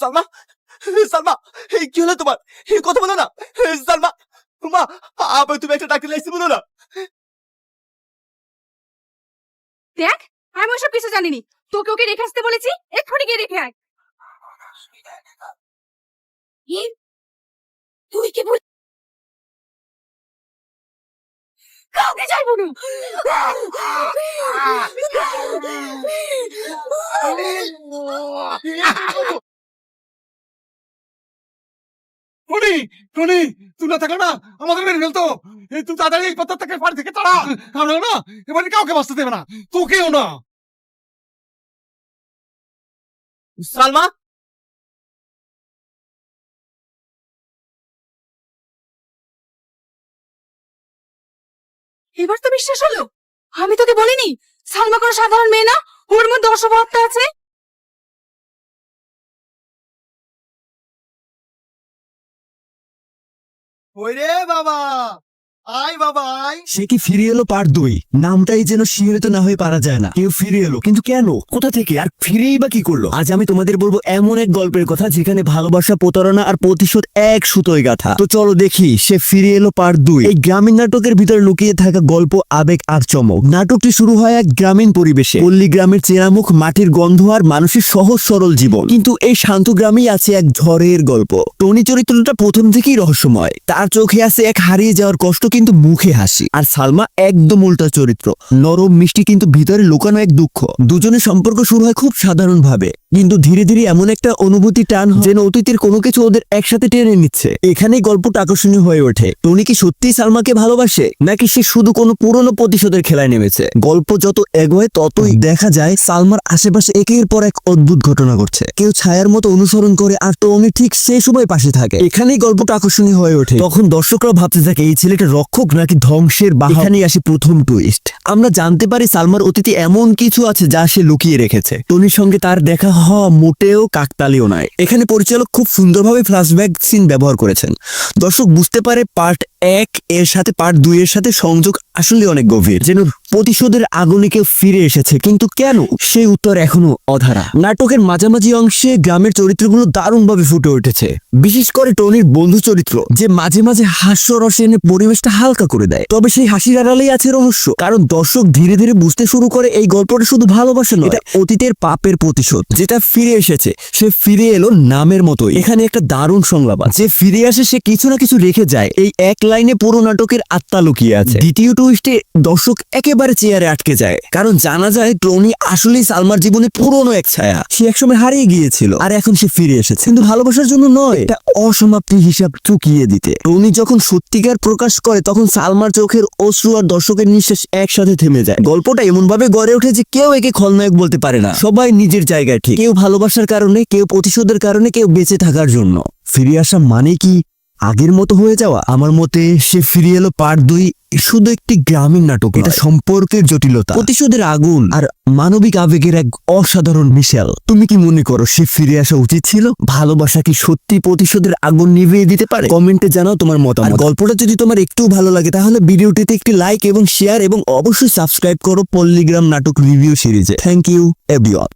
সালমা সালমা এই কি হলো তোমার? এই কথা বলো না। সালমা মা আবার তুমি একটা ডাক্তার লাইসি বলো না। দেখ আমি ওসব কিছু জানিনি। তোকে ওকে রেখে আসতে বলেছি এক্ষুনি গিয়ে রেখে আয়। তুই কি বল কাউকে যাইব না। টনি টনি, তুই না থাকলে না আমাকে মেরে ফেলতো তুই তাড়াতাড়ি এই পাত্র থেকে বাড়ি থেকে তাড়া আমরা না এবারে কাউকে বাঁচতে দেবে না। তোকেও না। সালমা এবার তো বিশ্বাস হলো। আমি তোকে বলিনি, সালমা কোনো সাধারণ মেয়ে না, ওর মধ্যে অশুভত্ব আছে। ওই রে বাবা! আয় বাবা সে কি ফিরে এলো দুই? নামটাই যেন শিহরিত না হয়ে পারা যায় না। কেউ ফিরে এলো, কিন্তু কেন? কোথা থেকে? আর ফিরেই বা কি করল? আজ আমি তোমাদের বলব এমন এক গল্পের কথা যেখানে ভালোবাসা, প্রতারণা আর প্রতিশোধ এক সুতোয় গাথা। তো চলো দেখি, সে ফিরে এলো দুই। এই গ্রামীণ নাটকের ভিতরে লুকিয়ে থাকা গল্প আবেগ আর চমক। নাটকটি শুরু হয় এক গ্রামীণ পরিবেশে। পল্লী গ্রামের চেনামুখ, মাটির গন্ধ আর মানুষের সহজ সরল জীবন। কিন্তু এই শান্ত গ্রামেই আছে এক ঝড়ের গল্প। টনি চরিত্রটা প্রথম থেকেই রহস্যময়। তার চোখে আছে এক হারিয়ে যাওয়ার কষ্ট কিন্তু মুখে হাসি। আর সালমা একদম উল্টা চরিত্র। নরম, মিষ্টি, কিন্তু ভিতরে লুকানো এক দুঃখ। দুজনের সম্পর্ক শুরু হয় খুব সাধারণ ভাবে কিন্তু ধীরে ধীরে এমন একটা অনুভূতি টান যেন অতীতের কোনো কিছু ওদের একসাথে টেনে নিচ্ছে। এখানেই গল্পটা আকর্ষণীয় হয়ে ওঠে। টনি কি সত্যিই সালমাকে ভালোবাসে? নাকি সে শুধু কোনো পুরনো প্রতিশোধের খেলায় নেমেছে? গল্প যত এগোয়, ততই দেখা যায় সালমার আশেপাশে একের পর এক অদ্ভুত ঘটনা ঘটছে। কেউ ছায়ার মতো অনুসরণ করে আর টনি ঠিক সেই সময় পাশে থাকে। এখানেই গল্পটা আকর্ষণীয় হয়ে ওঠে। তখন দর্শকরা ভাবতে থাকে, এই ছেলেটা রক্ষক নাকি ধ্বংসের বা এখানেই আসে প্রথম টুইস্ট আমরা জানতে পারি সালমার অতীতে এমন কিছু আছে যা সে লুকিয়ে রেখেছে। টনির সঙ্গে তার দেখা হওয়া মোটেও কাকতালীয় নয়। এখানে পরিচালক খুব সুন্দরভাবে ফ্ল্যাশব্যাক সিন ব্যবহার করেছেন। দর্শক, বুঝতে পারে পার্ট এক এর সাথে পার্ট দুই এর সাথে সংযোগ আসলে অনেক গভীর। যেন প্রতিশোধের আগুনে কেউ ফিরে এসেছে, কিন্তু কেন? সেই উত্তর এখনও অধারা। নাটকের মাঝামাঝি অংশে গ্রামের চরিত্রগুলো দারুণভাবে ফুটে উঠেছে। বিশেষ করে টনির বন্ধু চরিত্র, যে মাঝে মাঝে হাস্যরসে এনে পরিবেশটা হালকা করে দেয়। তবে সেই হাসির আড়ালেই আছে রহস্য, কারণ দর্শক ধীরে ধীরে বুঝতে শুরু করে এই গল্পটা শুধু ভালোবাসা নয়, এটা অতীতের পাপের প্রতিশোধ। যেটা ফিরে এসেছে, সে ফিরে এলো নামের মতোই। এখানে একটা দারুণ সংলাপ। যে ফিরে আসে, সে কিছু না কিছু রেখে যায়। এই এক লাইনে পুরো নাটকের আত্মা লুকিয়ে আছে। দ্বিতীয় টুইস্টে দর্শক একেবারে চেয়ারে আটকে যায়। কারণ জানা যায়, টনি আসলেই সালমার জীবনে পুরনো এক ছায়া। সে একসময় হারিয়ে গিয়েছিল আর এখন সে ফিরে এসেছে। কিন্তু ভালোবাসার জন্য নয় এটা অসমাপ্তি হিসাব চুকিয়ে দিতে। টনি যখন সত্যিকার প্রকাশ করে, তখন সালমার চোখের অশ্রু আর দর্শকের নিঃশ্বাস একসাথে থেমে যায়। গল্পটা এমন ভাবে গড়ে ওঠে যে কেউ একে খলনায়ক বলতে পারে না। সবাই নিজের জায়গায় ঠিক। কেউ ভালোবাসার কারণে, কেউ প্রতিশোধের কারণে, কেউ বেঁচে থাকার জন্য। ফিরে আসা মানে কি? আগের মতো হয়ে যাওয়া। আমার মতে সে ফিরে এলো পার্ট দুই শুধু একটি গ্রামীণ নাটক এটা সম্পর্কের জটিলতা। প্রতিশোধের আগুন আর মানবিক আবেগের এক অসাধারণ মিশেল। তুমি কি মনে করো সে ফিরে আসা উচিত ছিল? ভালোবাসা কি সত্যি প্রতিশোধের আগুন নিভিয়ে দিতে পারে? কমেন্টে জানাও তোমার মতামত। গল্পটা যদি তোমার একটু ভালো লাগে তাহলে ভিডিওটিতে একটি লাইক এবং শেয়ার এবং অবশ্যই সাবস্ক্রাইব করো পল্লীগ্রাম নাটক রিভিউ সিরিজে। Thank you everyone